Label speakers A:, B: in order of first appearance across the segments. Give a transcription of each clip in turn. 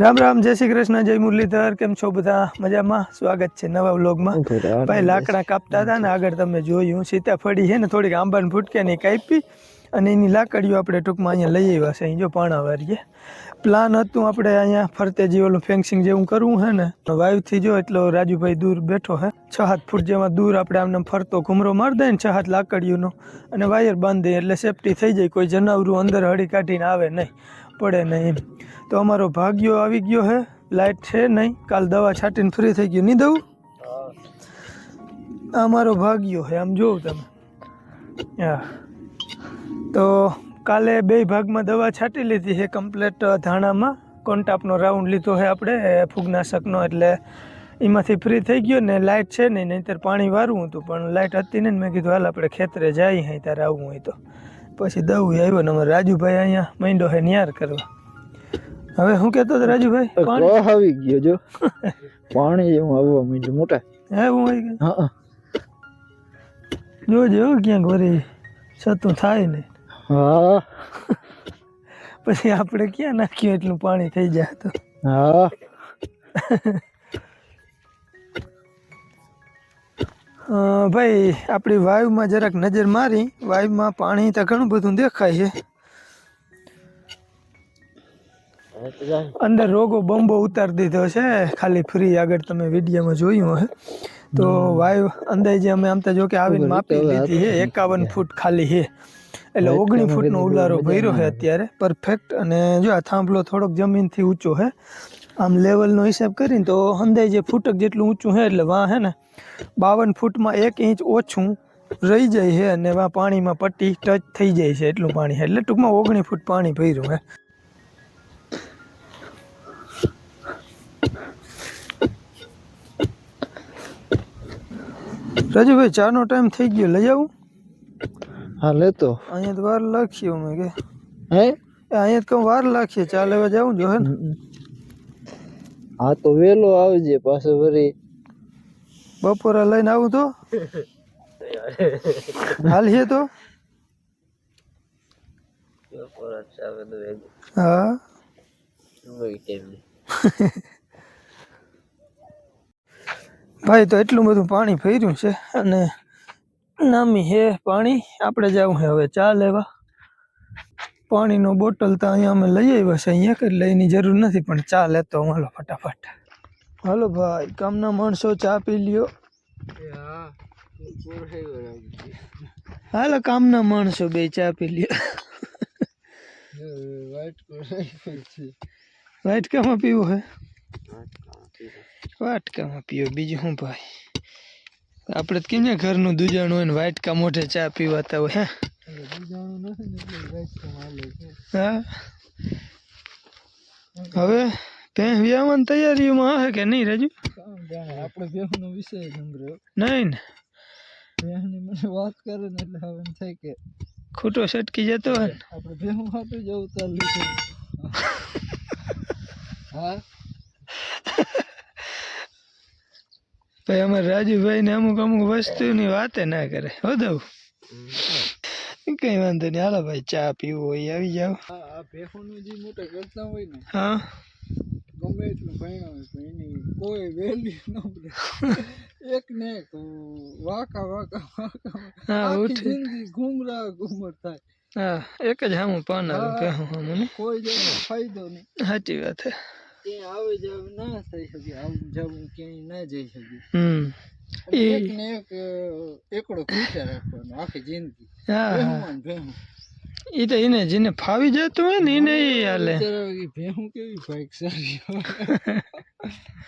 A: રામ રામ જય શ્રી કૃષ્ણ જય મુરલીધર કેમ છો બધા? મજામાં? સ્વાગત છે નવા વ્લોગમાં. ભાઈ લાકડા કાપતા હતા ને આગળ તમે જોયું સીતાફળી છે ને થોડીક આંબાને ફૂટક્યાની કાપી અને એની લાકડીઓ આપણે ટૂંકમાં અહીંયા લઈ આવ્યા છે અહીં જો પાણા વારીએ. પ્લાન હતું આપણે અહીંયા ફરતે જે ઓલું ફેન્સિંગ જેવું કરવું છે ને વાયુથી જો એટલો રાજુભાઈ દૂર બેઠો હે છ હાથ ફૂટ જેમાં દૂર આપણે આમને ફરતો ઘુમરો મારી દઈએ ને છ હાથ લાકડીઓનો. અને વાયર બાંધી એટલે સેફટી થઈ જાય કોઈ જનાવરું અંદર હળી કાઢીને આવે નહીં. પડે નહીં. તો અમારો ભાગ્યો આવી ગયો હે. લાઇટ છે નહીં. કાલ દવા છાંટીને ફ્રી થઈ ગયું. નહીં દઉં? અમારો ભાગ્યો હે. આમ જોઉં તમે. હા. તો કાલે બે ભાગમાં દવા છાંટી લીધી છે કમ્પ્લેટ ધાણામાં. કોન્ટાપનો રાઉન્ડ લીધો છે આપણે ફૂગનાશકનો. એટલે એમાંથી ફ્રી થઈ ગયો ને લાઇટ છે નહીં. નહીંતર પાણી વારવું હતું. પણ લાઇટ હતી ને મેં કીધું, હાલ આપણે ખેતરે જઈએ ત્યારે આવવું હોય તો. પછી દવું આવ્યો ને અમારે રાજુભાઈ અહીંયા મંડો હે નિયાર કરવા. હવે શું કહેતો હતો રાજુભાઈ
B: આવી ગયો જો? પાણી જેવું આવવા માંડ્યું મોટા.
A: હે હું આવી ગયો.
B: હા
A: જોજો ક્યાંક વળી સતું થાય નહીં
B: હા.
A: પછી આપણે ક્યાં નાખ્યું એટલું પાણી થઈ જાય તો?
B: હા.
A: ભાઈ આપણી વાયુમાં જરાક નજર મારી. વાયુમાં પાણી તો ઘણું બધું દેખાય છે. અંદર રોગો બમ્બો ઉતારી દીધો છે. ખાલી ફ્રી આગળ તમે વિડીયોમાં જોયું હે તો વાયુ અંદાજે અમે આમ તો જો કે આવીને માપી લીધી છે. એકાવન ફૂટ ખાલી છે. એટલે ઓગણી ફૂટનો ઉલારો ભર્યો છે અત્યારે. પરફેક્ટ અને જો આ થાંભલો થોડોક જમીનથી ઊંચો છે. આમ લેવલનો હિસાબ કરીને તો અંદાજે ફૂટક જેટલું ઊંચું છે એટલે વાં હે ને બાવન ફૂટમાં એક ઇંચ ઓછું રહી જાય છે અને વાં પાણીમાં પટ્ટી ટચ થઈ જાય છે એટલું પાણી છે એટલે ટૂંકમાં ઓગણી ફૂટ પાણી ભર્યું હે. રાજુભાઈ ચાનો ટાઈમ થઈ ગયો. લઈ આવું?
B: હા લેતો
A: અહીંયા તો વાર લાગશે મેં કે.
B: હે?
A: એ અહીંયા તો કહું વાર લાગશે. ચા લેવા જાઉં જો હે ને.
B: હા તો વેલો આવજે પાછો વળી
A: બપોરે લઈને આવું તો? હાલ છે તો? હા. ભાઈ તો એટલું બધું પાણી ફર્યું છે અને નામી હે પાણી. આપણે જવું છે હવે ચા લેવા. પાણીનો બોટલ તો અહીંયા અમે લઈ આવ્યા છે. અહીંયા કે એટલે એની જરૂર નથી, પણ ચા લેતો હું. હાલો, ફટાફટ. હાલો ભાઈ કામના માણસો ચા પી લ્યો. હાલો કામના માણસો બે ચા પી લ્યો. વાટકામાં પીવું હે? વાટકામાં પીવો બીજું શું ભાઈ? આપણે તો કેમ ઘરનું દૂજાણું હોય ને વાટકા મોઢે ચા પીવાતા હોય હે હા? હવે તે વ્યાવાની તૈયારીઓમાં હે કે નહીં રાજુ
B: આપણે બેહુનો વિષય સંગ્રહ
A: નહીં ને?
B: બેહની મને વાત કરે ને એટલે હવે એમ થાય કે
A: ખોટો સટકી જતો હોય ને?
B: આપણે બેહું હાટું જવું તાર લીધું. હા?
A: ભાઈ અમારે રાજુભાઈ ને અમુક અમુક વસ્તુની વાતે ના કરે. હો દઉં. કઈ વાંધો નહીં હાલો ભાઈ ચા પીવો હોય આવી જાઓ.
B: આ ભેહુનું જે મોટા કરતા હોય ને
A: હા.
B: ગમે એટલું ભણ્યા હોય પણ એની કોઈ વેલ્યુ ન એક ને એક વાકા વાકા વાકા.
A: હા ઉઠે.
B: થાય.
A: હા એક જ હામું પાના કહું હામું
B: કોઈ જેનો ફાયદો નહીં
A: સાચી વાત હે.
B: ક્યાંય આવે જાવ ના થઈ શકે આવું જવું ક્યાંય ના જઈ શકે.
A: હમ. એ
B: એક ને એક અ, એકડો ખીચા રાખવાનો આખી જિંદગી.
A: હા હા.
B: ભેહું ને ભેહું.
A: એ તો એને જેને ફાવી જતું હોય ને એને ઈ હાલે.
B: બિચારા કે ભેહું કેવી ભાગશાળી હોય.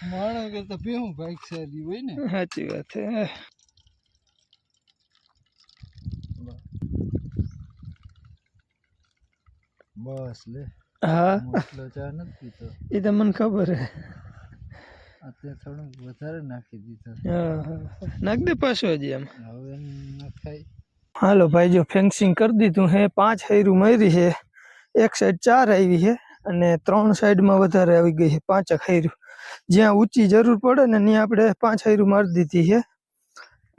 B: માણસ કરતા ભેહું ભાગશાળી હોય ને.
A: સાચી વાત હે.
B: બસ લે.
A: હા.
B: એટલો ચા નથી પીતો.
A: એ તો મને ખબર હે.
B: અત્યારે થોડું વધારે નાખી દીધો.
A: નાખ દે પાછો હજી એમ.
B: હવે નખાય.
A: હાલો ભાઈ જો ફેન્સિંગ કરી દીધું હે. પાંચ હૈરું મારી છે એક સાઈડ ચાર આવી છે અને ત્રણ સાઈડમાં વધારે આવી ગઈ છે પાંચક હૈરું. જ્યાં ઊંચી જરૂર પડે ને ત્યાં આપણે પાંચ હૈરું મારી દીધી છે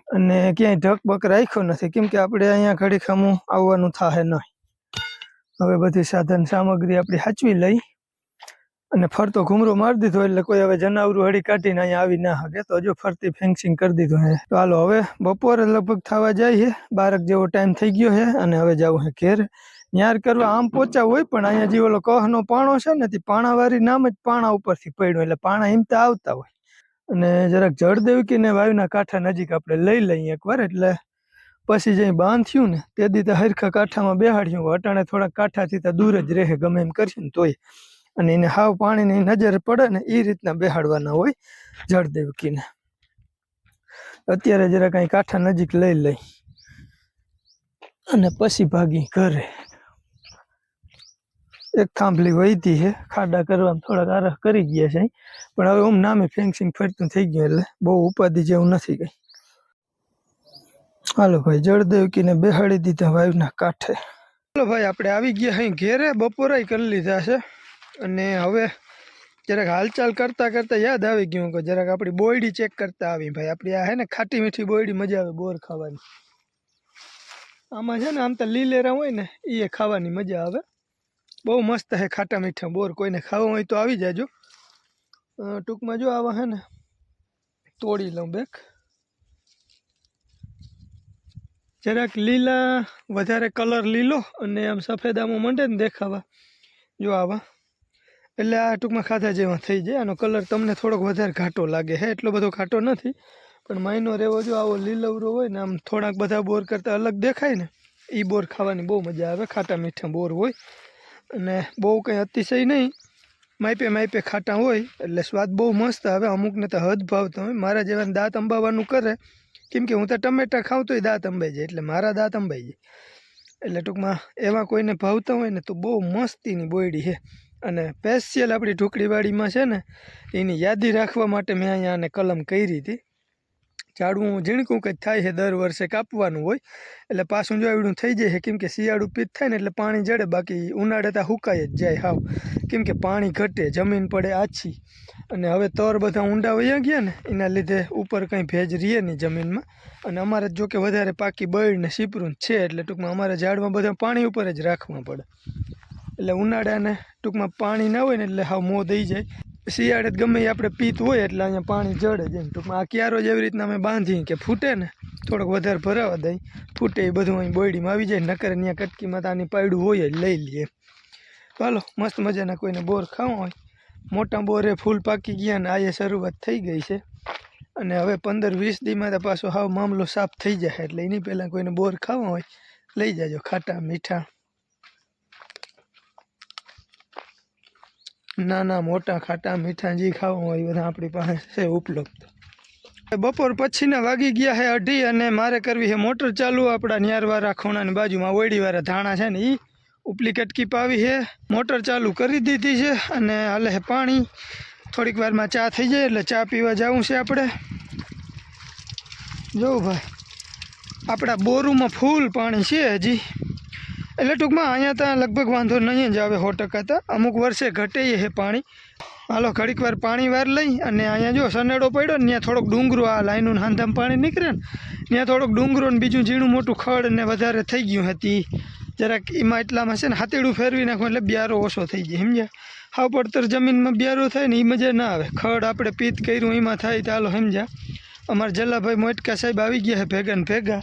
A: અને ક્યાંય ઢકબક રાખ્યો નથી. કેમ કે આપણે અહીંયા ઘડી ખામું આવવાનું થાય નહીં. હવે બધી સાધન સામગ્રી આપણી સાચવી લઈ અને ફરતો ઘૂમરો મારી દીધો એટલે કોઈ હવે જનાવરું હળી કાઢીને અહીંયા આવી ના શકે. તો હજુ ફરતી ફેન્સિંગ કરી દીધું હે તો હાલો હવે બપોરે લગભગ થવા જાય છે. બારક જેવો ટાઈમ થઈ ગયો છે અને હવે જવું છે ઘેર. ન્યાર કરવા આમ પોચા હોય પણ અહીંયા જે ઓલો કહનો પાણો છે ને તે પાણાવાળી નામ જ પાણા ઉપરથી પડ્યું એટલે પાણા હિમતા આવતા હોય. અને જરાક જળદેવકીને વાયુના કાંઠા નજીક આપણે લઈ લઈએ એકવાર એટલે પછી જે બાંધ થયું ને, તે દી હરખા કાંઠામાં બેહાડ્યું. અટાણે થોડાક કાંઠાથી તો દૂર જ રહે, ગમે એમ કરશે ને તોય. અને એને હાવ પાણીની નજર પડે ને એ રીતના બેહાડવાના હોય જળદેવકીને. અત્યારે જરા કાંઈ કાંઠા નજીક લઈ લઈ. અને પછી ભાગી ઘરે. એક થાંભલી વહીતી છે ખાડા કરવામાં થોડાક આરખ કરી ગયા છે પણ હવે ઓમ નામે ફેન્સિંગ ફરતું થઈ ગયું એટલે બહુ ઉપાધિ જેવું નથી કઈ. હાલો ભાઈ, જળદેવકીને બેહાડી દીધા વાયુના કાંઠે. હાલો ભાઈ, આપણે આવી ગયા અહીં ઘેરે બપોરાય કરી લીધા છે. અને હવે જરાક હાલચાલ કરતા કરતા યાદ આવી ગયું કે જરાક આપણી બોયડી ચેક કરતા આવી ભાઈ. આપણી આ હે ને ખાટી મીઠી બોયડી, મજા આવે બોર ખાવાની. આમાં છે ને આમ તો લીલેરા હોય ને એ ખાવાની મજા આવે. બહુ મસ્ત છે ખાટા મીઠા બોર, કોઈને ખાવા હોય તો આવી જાજો. ટૂંકમાં જો આવા હે ને, તોડી લઉં બેક. જરાક લીલા, વધારે કલર લીલો અને આમ સફેદ આમાં મંડે ને દેખાવા. જો આવા. એટલે આ ટૂંકમાં ખાધા જેવા થઈ જાય. આનો કલર તમને થોડોક વધારે ઘાટો લાગે હે. એટલો બધો ઘાટો નથી. પણ માઇનો રહેવો જો આવો લીલવરો હોય ને આમ થોડાક બધા બોર કરતાં અલગ દેખાય ને એ બોર ખાવાની બહુ મજા આવે. ખાટા મીઠા બોર હોય. અને બહુ કંઈ અતિશય નહીં. માઈપે માઈપે ખાટા હોય. એટલે સ્વાદ બહુ મસ્ત આવે. અમુકને તો હદ ભાવતો હોય. મારા જેવાને દાંત અંબાવાનું કરે કેમ કે હું તો ટમેટા ખાઉં તોય દાંત અંબાઈ જાય, એટલે મારા દાંત અંબાઈ જાય. એટલે ટૂંકમાં એવા કોઈને ભાવતા હોય ને તો બહુ મસ્તીની બોયડી છે. અને સ્પેશિયલ આપણી ઢોકળીવાડીમાં છે ને, એની યાદી રાખવા માટે મેં અહીંયા આને કલમ કરી હતી. ઝાડવું ઝીણકું કંઈક થાય છે દર વર્ષે કાપવાનું હોય. એટલે પાછું જો થઈ જાય છે, કેમ કે શિયાળું પીત થાય ને એટલે પાણી જડે, બાકી ઉનાળે તો હુકાય જ જાય હાવ. કેમ કે પાણી ઘટે, જમીન પડે આછી. અને હવે તર બધા ઊંડા વયા ગયા ને, એના લીધે ઉપર કંઈ ભેજ રહે નહીં જમીનમાં. અને અમારે જો કે વધારે પાકી બળ ને સીપરું છે, એટલે ટૂંકમાં અમારે ઝાડમાં બધા પાણી ઉપર જ રાખવા પડે. એટલે ઉનાળાને ટૂંકમાં પાણી ના હોય ને એટલે હાવ મોં દઈ જાય. શિયાળે ગમે આપણે પીત હોય એટલે અહીંયા પાણી જડે જ એમ. ટૂંકમાં આ ક્યારો જ એવી રીતના અમે બાંધી કે ફૂટે ને, થોડોક વધારે ભરાવા દઈ, ફૂટે એ બધું અહીં બોયડીમાં આવી જાય નકર ત્યાં કટકીમાં તો આની પાયડું હોય જ લઈ લઈએ. ચાલો મસ્ત મજાના કોઈને બોર ખાવા હોય, મોટા બોરે ફૂલ પાકી ગયા ને, આયે શરૂઆત થઈ ગઈ છે. અને હવે પંદર વીસ દીમાં તો પાછો હાવ મામલો સાફ થઈ જાય, એટલે એની પહેલાં કોઈને બોર ખાવા હોય, લઈ જાજો ખાટા મીઠા. નાના મોટા ખાટા મીઠા જે ખાવા હોય બધા આપણી પાસે છે ઉપલબ્ધ. બપોર પછીના વાગી ગયા છે અઢી અને મારે કરવી છે મોટર ચાલુ. આપણા ન્યારવાળા ખૂણાની બાજુમાં ઓયડીવાળા ધાણા છે ને એ ઉપલી કટકી પાવી છે મોટર ચાલુ કરી દીધી છે અને હાલે છે પાણી. થોડીક વારમાં ચા થઈ જાય એટલે ચા પીવા જવું છે આપણે. જોવું ભાઈ, આપણા બોરુમાં ફૂલ પાણી છે હજી. એટલે ટૂંકમાં અહીંયા ત્યાં લગભગ વાંધો નહીં જ આવે સો ટકા તો. અમુક વર્ષે ઘટે છે પાણી. હાલો, ઘડીક વાર પાણી વાર લઈ અને અહીંયા જો સનેડો પડ્યો ને ત્યાં થોડોક ડુંગરો આ લાઈનનું હાંધામ પાણી નીકળે ને ત્યાં થોડોક ડુંગરો ને બીજું ઝીણું મોટું ખડ ને વધારે થઈ ગયું હતી. જરાક એમાં એટલામાં છે ને હાથેડું ફેરવી નાખો એટલે બ્યારો ઓછો થઈ જાય, સમજ્યા? હાવ પડતર જમીનમાં બિયારો થાય ને એ મજા ના આવે. ખડ આપણે પિત કર્યું, એમાં થાય તો હાલો, સમજ્યા? અમારા જલ્લાભાઈ મોટકા સાહેબ આવી ગયા છે ભેગા ને ભેગા.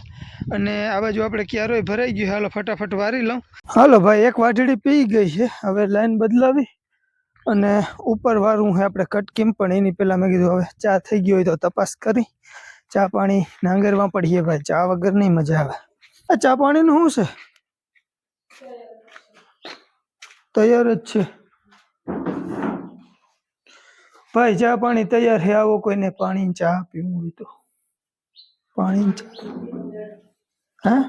A: અને આ બાજુ આપણે ક્યારોય ભરાઈ ગયું હાલો ફટાફટ વારી લઉં. હાલો ભાઈ, એક વાટડી પી ગઈ છે. હવે લાઈન બદલાવી અને ઉપર વારું છે આપણે કટકીમ, પણ એની પહેલાં મેં કીધું હવે ચા થઈ ગયો હોય તો તપાસ કરી. ચા પાણી નાંગરવા પડીએ ભાઈ, ચા વગર નહીં મજા આવે. આ ચા પાણીનું શું છે? તૈયાર જ છે. ભાઈ, ચા પાણી તૈયાર છે. આવો કોઈને પાણી ચા પીવું હોય તો. પાણી ચા. હા?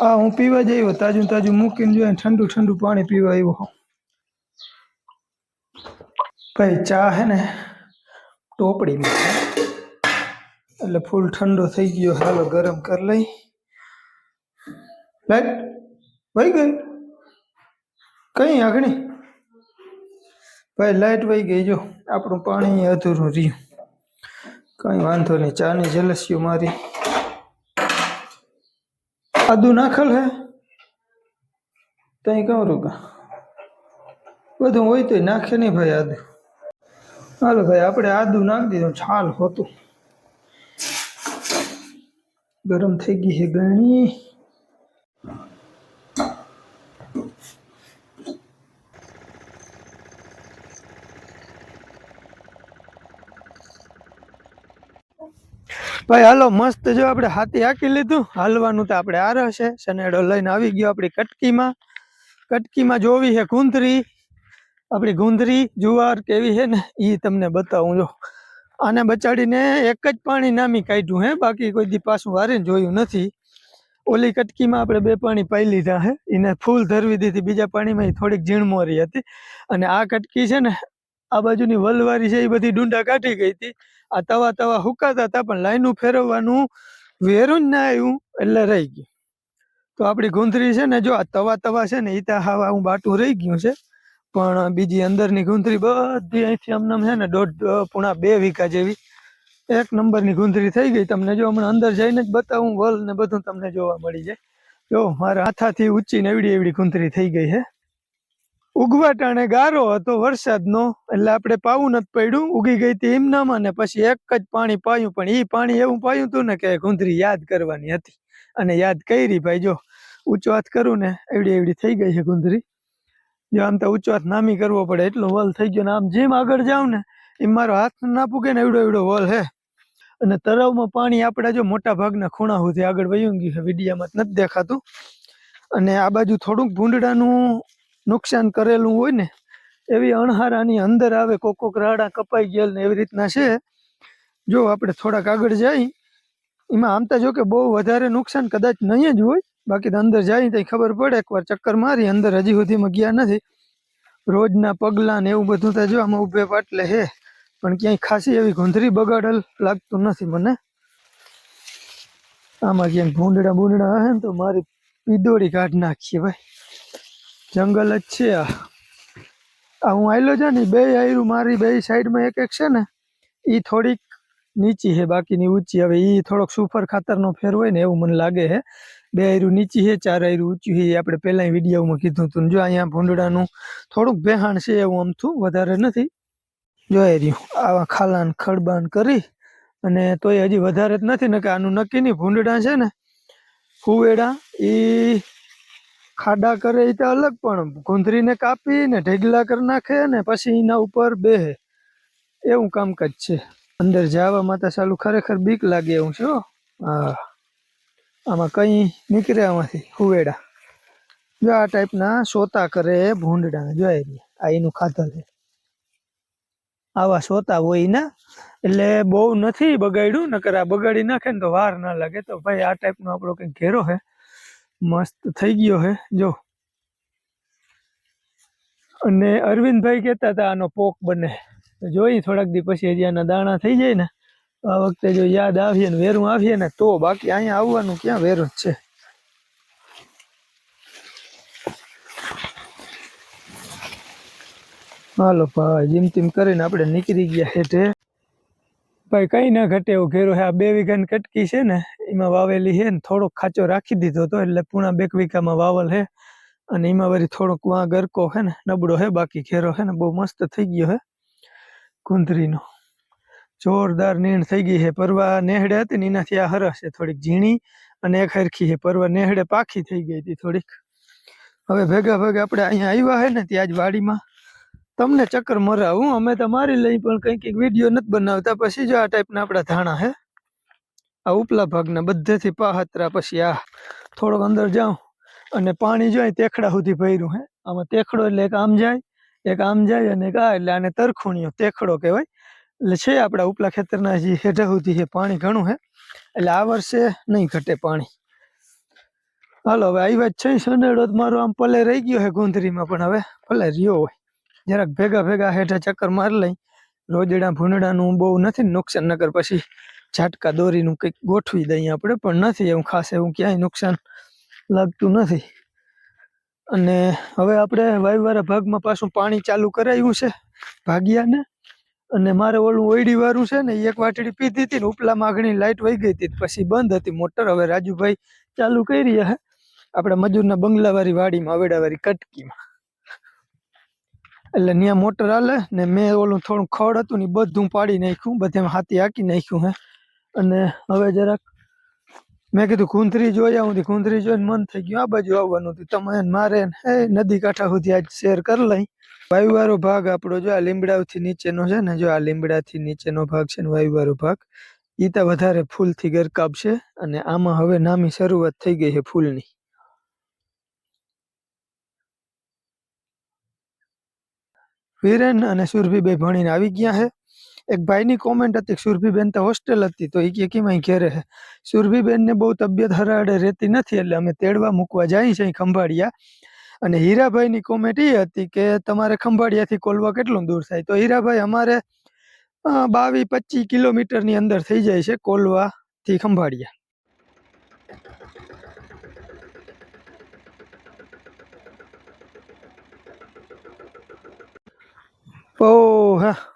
A: આ હું પીવા જઈવો તાજું તાજું મૂકીને જોઈએ ઠંડુ ઠંડુ પાણી પીવા આવ્યો ભાઈ, ચા હે ને ટોપડીમાં. એટલે ફૂલ ઠંડો થઈ ગયો. હાલો ગરમ કરી લઈ. લાઈટ વહી ગઈ? કઈ આગણી ભાઈ લાઈટ વહી ગઈ જો. આપણું પાણી અધૂરું રહ્યું. કઈ વાંધો નહીં. ચાની જલસીઓ મારી. આદુ નાખલ હે? તઈ કહું રૂકા. બધું હોય તો નાખે નહીં ભાઈ આદુ. હાલો ભાઈ, આપણે આદુ નાખી દીધું. છાલ હોતું. ગરમ થઈ ગઈ છે ગરણી ભાઈ, હાલો, મસ્ત જો આપણે હાથી હાકી લીધું. હાલવાનું તો આપણે આ રહેશે શનેડો લઈને આવી ગયો આપણી કટકીમાં. કટકીમાં જોવી છે ગુંદરી. આપણી ગુંદરી જુવાર કેવી છે ને એ તમને બતાવું જો. આને બચાડીને એક જ પાણી નામી કાઢ્યું હે, બાકી કોઈ દી પાછું વારીને જોયું નથી. ઓલી કટકીમાં આપણે બે પાણી પાઈ લીધા હે. એને ફૂલ ધરવી દીધી. બીજા પાણીમાં એ થોડીક ઝીણમોરી હતી. અને આ કટકી છે ને, આ બાજુની વલવારી છે એ બધી ડુંડા કાઢી ગઈ હતી. આ તવા તવા હુકાતા હતા, પણ લાઈનું ફેરવવાનું વેરું જ ના આવ્યું, એટલે રહી ગયું. તો આપણી ગુંદરી છે ને, જો આ તવા તવા છે ને એ તો હાવ હું બાટું રહી ગયું છે. પણ બીજી અંદરની ગુંદરી બધી અહીંથી આમ છે ને, દોઢ પૂણા બે વીઘા જેવી. એક નંબરની ગુંદરી થઈ ગઈ. તમને જો હમણાં અંદર જઈને જ બતાવું, વલ ને બધું તમને જોવા મળી જાય. જો, મારા હાથાથી ઊંચી ને એવડી એવડી ગુંદરી થઈ ગઈ છે. ઉગવા ટાણે ગારો હતો વરસાદનો, એટલે આપણે પાવું નથી પડ્યું. ઉગી ગઈ હતી એમનામાં ને પછી એક જ પાણી પાયું, પણ એ પાણી એવું પાયું હતું ને કે ગુંદરી યાદ કરવાની હતી. અને યાદ કરી ભાઈ જો, ઊંચો કરું ને, એવડી એવડી થઈ ગઈ છે ગુંદરી. જો આમ તો ઊંચો હાથ નામી કરવો પડે, એટલો વલ થઈ ગયો ને આમ જેમ આગળ જાઉં ને, એમ મારો હાથ ના પૂગે ને એવડો એવડો વલ હે. અને તળાવમાં પાણી આપણા જો મોટા ભાગના ખૂણા સુધી આગળ વયું ગયું છે, વિડીયામાં નથી દેખાતું. અને આ બાજુ થોડુંક ભૂંડડાનું નુકસાન કરેલું હોય ને, એવી અણહારાની અંદર આવે કોકોક કોક રાડા કપાઈ ગયેલ ને એવી રીતના છે. જો આપણે થોડાક આગળ જાય, એમાં આમ તો જો કે બહુ વધારે નુકસાન કદાચ નહીં જ હોય, બાકી તો અંદર જાય તો ખબર પડે, એકવાર ચક્કર મારી, અંદર હજી સુધીમાં ગયા નથી. રોજના પગલાં ને એવું બધું તો જો આમાં ઉભે પાટલે હે, પણ ક્યાંય ખાસી એવી ગોંધરી બગાડેલ લાગતું નથી મને. આમાં ક્યાંક ભૂંડડા બૂંડડા હે ને તો મારી પીદોડી કાઢ નાખીએ ભાઈ. જંગલ જ છે આ. હું આયલો છે ને, બે આયરું, મારી બે સાઈડમાં એક એક છે ને એ થોડીક નીચી છે, બાકીની ઊંચી. હવે એ થોડોક સુપર ખાતરનો ફેર હોય ને, એવું મને લાગે છે. બે આયરું નીચી છે, ચાર આયરું ઊંચી છે એ આપણે પહેલાં વિડીયોમાં કીધું હતું જો અહીંયા ભૂંડડાનું થોડુંક બેહાણ છે એવું આમથું વધારે નથી. જોઈ રહ્યું આવા ખાલાન ખડબાન કરી, અને તોય હજી વધારે જ નથી ને કે આનું નક્કી નહીં, ભૂંડડા છે ને, ફુવેડા એ ખાડા કરે એ તો અલગ પણ ગુંદરીને કાપી ને ઢેગલા કરી નાખે ને પછી એના ઉપર બેહે. એવું કામકાજ છે. અંદર જવામાં તો ચાલુ ખરેખર બીક લાગે એવું છે હો. હા. આમાં કઈ નીકળે આમાંથી હુવેડા. જો આ ટાઈપના સોતા કરે ભૂંડડા જોઈ આ એનું ખાતર છે. આવા સોતા હોય ને. એટલે બહુ નથી બગાડ્યું, નકર આ બગાડી નાખે ને તો વાર ના લાગે. તો ભાઈ આ ટાઈપનો આપણો કંઈક ઘેરો છે. મસ્ત થઈ ગયો હે, જો. અને અરવિંદભાઈ કહેતા હતા, આનો પોક બને. જોઈ થોડાક દી પછી હજી આના દાણા થઈ જાય ને આ વખતે જો યાદ આવીએ ને, વેરું આવીએ ને, તો બાકી અહીંયા આવવાનું ક્યાં વેરું છે. હાલો ભાઈ, જીમ તીમ કરીને આપણે નીકળી ગયા હેઠે. ભાઈ, કઈ ના ઘટે એવું ઘેરો હે, આ બે વીઘાની કટકી છે ને એમાં વાવેલી છે ને થોડોક ખાચો રાખી દીધો હતો એટલે પૂણા બે વીઘામાં વાવલ છે. અને એમાં વળી થોડોક વાં ગરકો છે ને, નબળો છે, બાકી ઘેરો છે ને બહુ મસ્ત થઈ ગયો છે કુંદરીનો. જોરદાર નીણ થઈ ગઈ છે. પરવા નેહડે હતી ને એનાથી આ હરસ છે થોડીક ઝીણી અને એક હરખી છે. પરવા નેહડે પાખી થઈ ગઈ હતી થોડીક. હવે ભેગા ભેગા આપણે અહીંયા આવ્યા છે ને ત્યાં જ વાડીમાં. તમને ચક્કર મરાવું, અમે તો મારી લઈ પણ કંઈક કંઈક વીડિયો નથી બનાવતા. પછી જો આ ટાઈપના આપણા ધાણા હે આ ઉપલા ભાગના બધેથી પાહતરા પછી આ થોડોક અંદર જાઉં અને પાણી જોઈએ તેખડા સુધી ભર્યું હે. આમાં તેખડો એટલે એક આમ જાય, એક આમ જાય અને એક આ એટલે આને તરખુણીઓ તેખડો કહેવાય. એટલે છે આપણા ઉપલા ખેતરના જે હેઠા સુધી છે પાણી ઘણું હે. એટલે આ વર્ષે નહીં ઘટે પાણી. હાલો, હવે આવી વાત છે સનેડો મારો આમ પલે રહી ગયો હે ગોંધરીમાં, પણ હવે ભલે રહ્યો હોય. જરાક ભેગા ભેગા હેઠા ચક્કર મારી લઈ. રોજડા ભૂંડડાનું બહુ નથી નુકસાન નગર પછી ઝાટકા દોરીનું કંઈક ગોઠવી દઈએ આપણે, પણ નથી એવું ખાસ એવું ક્યાંય નુકસાન લાગતું નથી. અને હવે આપણે વાયવાળા ભાગમાં પાછું પાણી ચાલુ કરાવ્યું છે, ભાગ્યાને. અને મારે ઓલું ઓયડી વાળું છે ને એક વાટડી પીધી હતી ને ઉપલા માગણી લાઇટ વહી ગઈ હતી પછી બંધ હતી મોટર. હવે રાજુભાઈ ચાલુ કરી રહ્યા છે, આપણે મજૂરના બંગલાવાળી વાડીમાં, અવેડાવાળી કટકીમાં. એટલે ત્યાં મોટર હાલે ને, મેં ઓલું થોડું ખડ હતું ને બધું પાડી નાખ્યું, બધે હાથી હાકી નાખ્યું હે. અને હવે જરાક મેં કીધું જોઈ આવું તી. કુંતરી જોઈને મન થઈ ગયું, આ બાજુ આવવાનું હતું તમે મારે હે, નદી કાંઠા સુધી આજ શેર કરી લઈ. વાયુવાળો ભાગ આપણો જો આ લીમડાથી નીચેનો છે ને, જો આ લીમડાથી નીચેનો ભાગ છે ને વાયુવાળો ભાગ એ તો વધારે ફૂલથી ગરકાબ છે અને આમાં હવે નામી શરૂઆત થઈ ગઈ છે ફૂલની. વીરેન અને સુરભીભાઈ ભણીને આવી ગયા છે. એક ભાઈની કોમેન્ટ હતી સુરભીબેન તો હોસ્ટેલ હતી, તો એ કે કેમ ઘેરે છે સુરભીબેનને બહુ તબિયત હરાડે રહેતી નથી, એટલે અમે તેડવા મૂકવા જાય છે અહીં ખંભાળિયા. અને હીરાભાઈની કોમેન્ટ એ હતી કે તમારે ખંભાળિયાથી કોલવા કેટલું દૂર થાય? તો હીરાભાઈ, અમારે બાવીસ પચીસ કિલોમીટરની અંદર થઈ જાય છે કોલવાથી ખંભાળિયા. ઓ હા.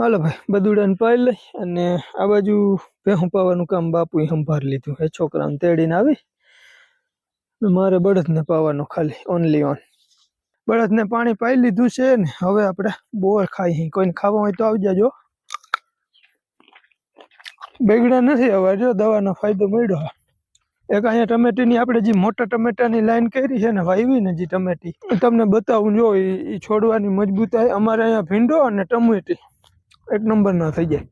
A: હાલો ભાઈ, બદુડાને પાઈ લઈ અને આ બાજુ ભેહું પાવાનું કામ બાપુએ સંભાર લીધું એ છોકરાને તેડીને આવી મારે બળદને પાવાનું ખાલી ઓનલી ઓન બળદને પાણી પાઈ લીધું છે ને, હવે આપણે બોર ખાઈ કોઈને ખાવા હોય તો આવી જાજો. બેગડા નથી હવે જો દવાનો ફાયદો મળ્યો. એક અહીંયા ટમેટીની આપણે જે મોટા ટમેટાની લાઈન કરી છે ને વાવી ને જે ટમેટી તમને બતાવું જો એ છોડવાની મજબૂતાઈ. અમારે અહીંયા ભીંડો અને ટમેટી. એક નંબર ના થઈ જાય.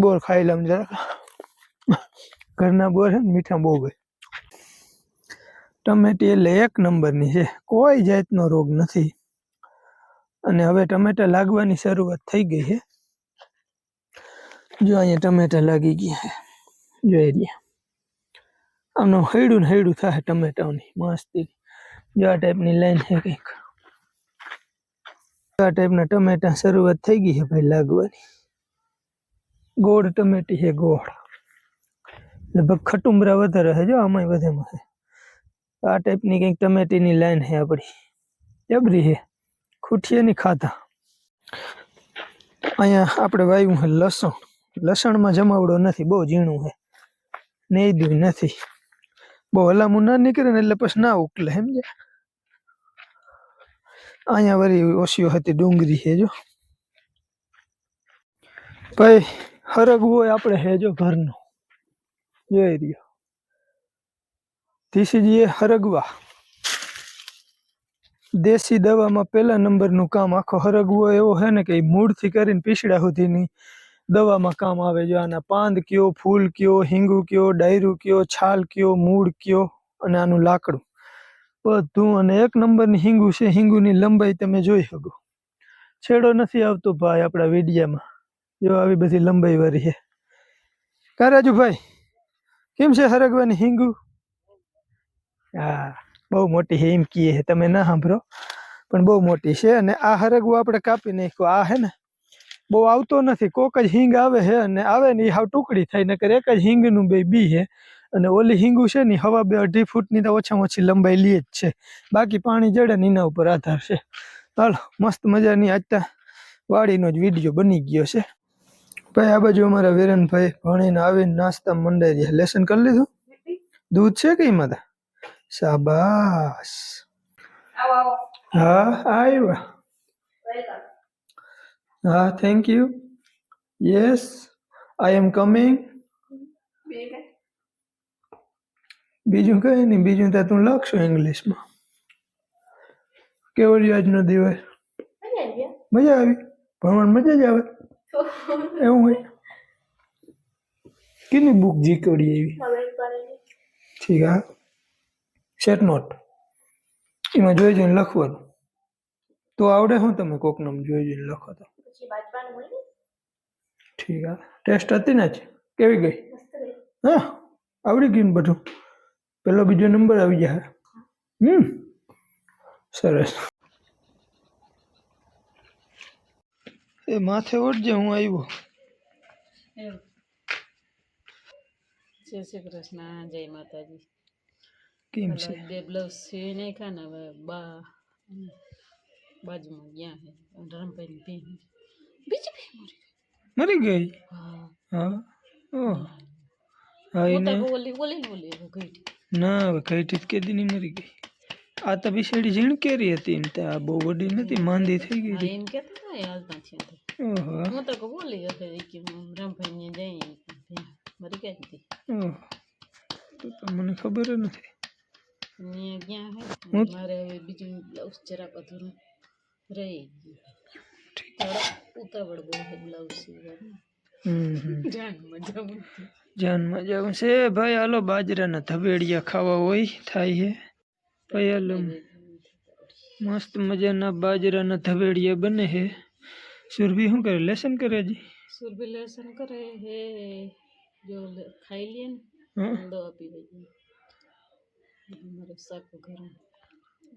A: બોર ખાઈ લઉં જરાક. ઘરના બોર છે ને, મીઠા બહુ ભાઈ ટમેટી એટલે એક નંબરની છે. કોઈ જાતનો રોગ નથી. અને હવે ટમેટા લાગવાની શરૂઆત થઈ ગઈ છે. જો અહીંયા ટમેટા લાગી ગયા છે. જોઈ રહ્યા. આમનું હૈડું ને હૈડું થાય ટમેટાઓની. મસ્તી. જો આ ટાઈપની લાઈન છે કંઈક. આ ટાઈપના ટમેટા શરૂઆત થઈ ગઈ છે ભાઈ લાગવાની. ગોળ ટમેટી છે ગોળ. લગભગ ખટુંબરા વધારે છે જો, આમાંય વધેમાં છે. આ ટાઈપની કંઈક ટમેટીની લાઈન છે આપણી. જબરી છે. ખૂટીએ ની ખાધા અહીંયા આપણે વાવ્યું છે લસણ. લસણમાં જમાવડો નથી, બહુ ઝીણું છે. નેદું નથી. બહુ હલામું ના નીકળે ને એટલે પછી ના ઉકલે સમજે અહીંયા વળી ઓછીઓ હતી, ડુંગરી છે, જો. ભાઈ, હરગવું હોય આપણે હેજો ઘરનું. જોઈ રહ્યો. ધીસીજી એ હરગવા. દેશી દવામાં પહેલા નંબરનું કામ આખો હરગવો એવો છે ને કે મૂળથી કરીને પીસડા સુધીની દવામાં કામ આવે, જો આના પાંદ કયો, ફૂલ કયો, હિંગુ કયો, ડાયરું કયો, છાલ કયો, મૂળ કયો અને આનું લાકડું. બધું અને એક નંબરની હિંગુ છે, હિંગુની લંબાઈ તમે જોઈ શકો. છેડો નથી આવતો ભાઈ આપણા વિડીયામાં. જો આવી બધી લંબાઈ વાળી છે. કા રાજુભાઈ, કેમ છે હરગવાની હિંગુ? હા, બહુ મોટી છે એમ કીએ તમે ના સાંભળો. પણ બહુ મોટી છે અને આ હરગવું આપણે કાપી નાખ્યું. આ હે ને, બહુ આવતો નથી. કોક જ હિંગ આવે છે અને આવે ને એ હાવ ટુકડી થાય, નકર એક જ હિંગનું બે બી છે. અને ઓલી હિંગુ છે ને હવા બે અઢી ફૂટની તો ઓછામાં ઓછી લંબાઈ લે જ છે. બાકી પાણી જડે ને એના ઉપર આધાર છે. ચાલો મસ્ત મજાની આજતા વાડીનો જ વીડિયો બની ગયો છે. ભાઈ આ બાજુ અમારા વિરેનભાઈ ભણીને આવીને નાસ્તા મંડાઈ રહ્યા. લેસન કરી લીધું? દૂધ છે કે એમાં તા? શાબાશ. હા આવ્યા હા thank you yes I am coming બીજું કઈ નહીં બીજું ત્યાં તું લખશો ઇંગ્લિશમાં કેવો રહ્યો આજનો દિવસ? મજા આવી ભણવાની મજા જ આવે. એવું હોય? કેની બુક જીકવડી એવી? ઠીક હા. સેટ નોટ એમાં જોઈ જોઈને લખવાનું. તો આવડે શું તમે કોક નામ જોઈ જોઈને લખો તો? ઠીક હા. ટેસ્ટ હતી ને જ કેવી ગઈ? હા આવડી ગયું બધું. પેલો બીજો નંબર આવી જાય. હમ. સરસ. એ માથે ઓઢજે હું આવ્યો.
C: જય શ્રી કૃષ્ણ જય માતાજી.
A: કેમ છે?
C: પેલા બે બ્લાઉઝ સીવી નાખ્યા ને હવે બા બાજુમાં ગયા છે રમભાઈ ભી બીજી ભી મરી
A: મરી
C: ગઈ?
A: ગઈ
C: હા.
A: હા? ઓહ. હા
C: હું
A: એને
C: તો ઓલી ઓલી ને ઓલી એવું ગઈ
A: ના હવે કઈ ટીપ કે દીની મરી ગઈ. આ તો બિસાડી ઝીણ કેરી હતી ને ત્યાં. બહુ વડી નથી માંદી થઈ ગઈ હતી.
C: એમ કહેતા તો હાલતા છે તો.
A: ઓહો.
C: હું તો બોલી ગયો કે રામભાઈ ને જઈ મરી ગઈ હતી
A: ઓહો. તો તો મને ખબર નથી.
C: ને ક્યાં હે મારે હવે બીજું બ્લાઉઝ જરા અધૂરું રહી ઉતાવળ બહુ બ્લાઉઝ સીવવાનું
A: હમ
C: જાન મજા
A: જાનમાં જવું છે. ભાઈ હાલો બાજરાના ધબેડિયા ખાવા હોય થાય છે. ભાઈ હાલો. મસ્ત મજાના બાજરાના ધબેડિયા બને છે. સુરભી શું કરે? લેસન કરે જી
C: સુરભી લેસન કરે હે જો લે- ખાઈ લે ને
A: હા?
C: દવા પીવે છે. મારે શાક ઘરે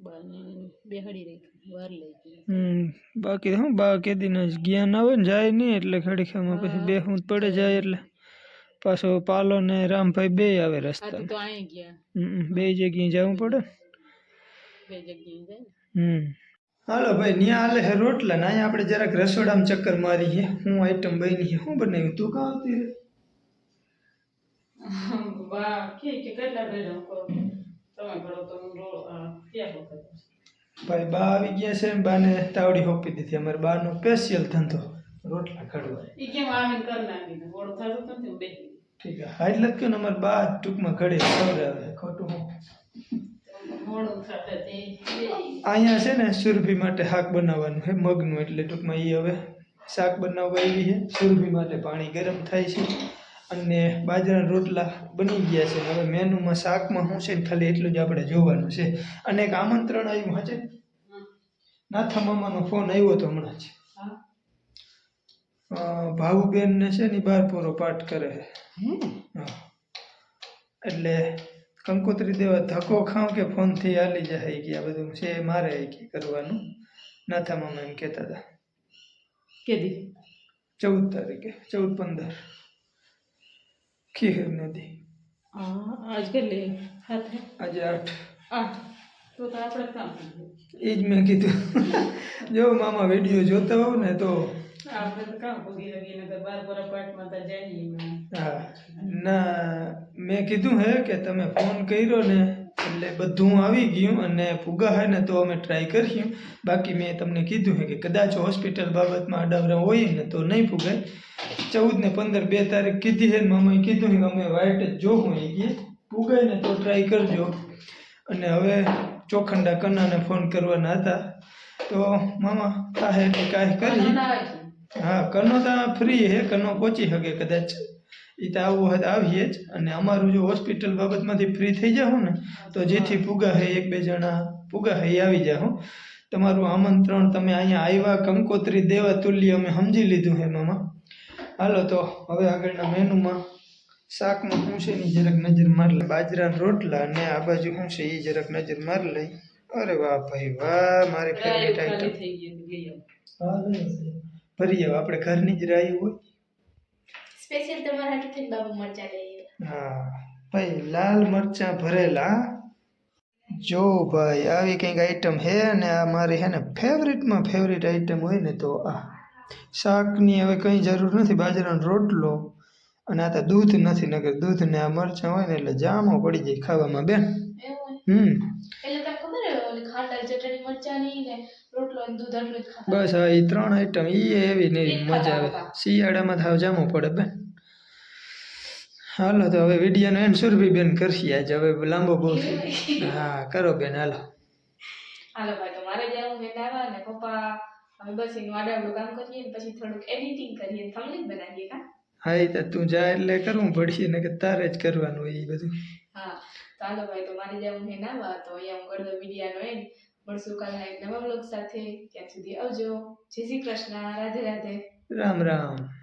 C: બાને બેહાડી રહી વાર લઈ ગઈ.
A: હમ બાકી શું બા કેદી ના જ્ઞાન આવે ને જાય નહીં એટલે ખડીખામાં પછી બે હું પડે જાય એટલે. પાછો પાલો ને રામભાઈ બે આવે
C: આથી
A: રસ્તા
C: તો અહીં ગયા.
A: બે જગ્યાએ જવું પડે.
C: બે જગ્યાએ જાય
A: હમ. હાલો ભાઈ ન્યા હાલે હે રોટલા ને. અહીંયા આપણે જરાક રસોડામાં ચક્કર મારી છે હું આઈટમ બની છે શું બનાવ્યું? તું કાં આવતી રે
C: બા કે કે કેટલા ભેડા કહો તમે ભરો તો હું રો ક્યાં વખત
A: ભાઈ બા આવી ગયા છે ને. બાને તાવડી હોપી દીધી. અમારે બાનો સ્પેશિયલ ધંધો. રોટલા ખડવા
C: એ કેમ આવીને કરી નાખીને ઓળો થતો તો ને બે
A: ઠીક છે. હા એટલે કહ્યું ને અમારે બા ટૂંકમાં ઘડે ખોટું
C: મોડું થશે તે
A: અહીંયા છે ને સુરભી માટે શાક બનાવવાનું છે મગનું એટલે ટૂંકમાં એ હવે શાક બનાવવા આવી છે. સુરભી માટે પાણી ગરમ થાય છે અને બાજરાના રોટલા બની ગયા છે. હવે મેનુમાં શાકમાં શું છે ને ખાલી એટલું જ આપણે જોવાનું છે. અને એક આમંત્રણ આવ્યું હશે નાથા મામાનો ફોન આવ્યો હતો હમણાં જ. ભાવુબેનને છે ને બાર પૂરો પાઠ કરે છે. એટલે કંકોત્રી દેવા ધક્કો ખાઉં કે ફોનથી હાલી જાય કે આ બધું છે મારે કે કરવાનું? નાથા મામા એમ કહેતા હતા.
C: કેદી?
A: ચૌદ તારીખે ચૌદ પંદર. ખીર નદી.
C: આજ કેટલી
A: આજે આઠ.
C: આઠ. તો તો આપણે કામ
A: એ જ મેં કીધું. જો મામા વીડિયો જોતા હોવ ને તો
C: ને.
A: હા. ના મેં કીધું હે કે તમે ફોન કર્યો ને એટલે બધું આવી ગયું અને ફુગા હે ને તો અમે ટ્રાય કરીશું. બાકી મેં તમને કીધું હે કે કદાચ હોસ્પિટલ બાબતમાં અડાવરા હોય ને તો નહીં ફુગાય. ચૌદ ને પંદર બે તારીખ કીધી હે ને મામાએ કીધું કે અમે વાઇટ જ જોવું એ કે ફુગાય ને તો ટ્રાય કરજો. અને હવે ચોખંડા કન્નાને ફોન કરવાના હતા. તો મામા કાહે કે કાંઈ કરી. હા કનો તો ફ્રી હે કનો પહોંચી શકે કદાચ. એ તો આવું હોય આવીએ જ. અને અમારું જો હોસ્પિટલ બાબતમાંથી ફ્રી થઈ જાઓ ને તો જેથી પૂગા હે એક બે જણા પૂગા હે આવી જાઓ. તમારું આમંત્રણ તમે અહીંયા આવ્યા કંકોત્રી દેવા તુલ્ય અમે સમજી લીધું હે મામા. હાલો તો હવે આગળના મેનુમાં શાકમાં શું છે એની જરાક નજર માર લે. બાજરાના રોટલા અને આ બાજુ શું છે એ જરાક નજર માર લઈ અરે વાહ ભાઈ વાહ મારી ફેવરેટ આઈટમ
C: થઈ ગઈ.
A: હા લઈ જાવ આપણે ઘરની જ રાઈ હોય.
D: સ્પેશિયલ તમારા હાટુ બાબુ મરચા લઈ
A: હા. ભાઈ લાલ મરચાં ભરેલા. જો ભાઈ આવી કંઈક આઈટમ હે ને આ મારી હે ને ફેવરેટમાં ફેવરેટ આઈટમ હોય ને તો આ શાકની હવે કંઈ જરૂર નથી. બાજરાનો રોટલો અને આ તો દૂધ નથી નગર દૂધ ને આ મરચાં હોય ને એટલે જામો પડી જાય ખાવામાં બેન. હમ.
D: એટલે ઓલી ખાટા ચટણી મરચાની ને રોટલો ને દૂધ આટલું જ ખાતા
A: બસ હા એ ત્રણ આઈટમ ઈ એવી ને મજા આવે. શિયાળામાં થાવ જામો પડે બેન. હાલો તો હવે વિડીયોનો એન્ડ સુરભી બેન કરશી આજે. હવે લાંબો બહુ છે હા કરો બેન હાલો.
D: હાલો ભાઈ તો મારે જવું મેં આવ્યા ને પપ્પા અમે બસ એનું આડાવડું કામ કરીએ ને પછી થોડુંક એડિટિંગ કરીએ ને thumbnail બનાવીએ કા?
A: હા એ તો તું જા એટલે કરવું પડશે ને કે તારે જ કરવાનું હોય એ બધું.
D: હા. તો ભાઈ, તો મારે જવું ના નાવા તો અહીંયા હું ગળદો વિડીયાનો એન્ડ મળશું કાલના એક નવા બ્લોગ સાથે. ત્યાં સુધી આવજો. જય શ્રી કૃષ્ણ. રાધે રાધે.
A: રામ રામ.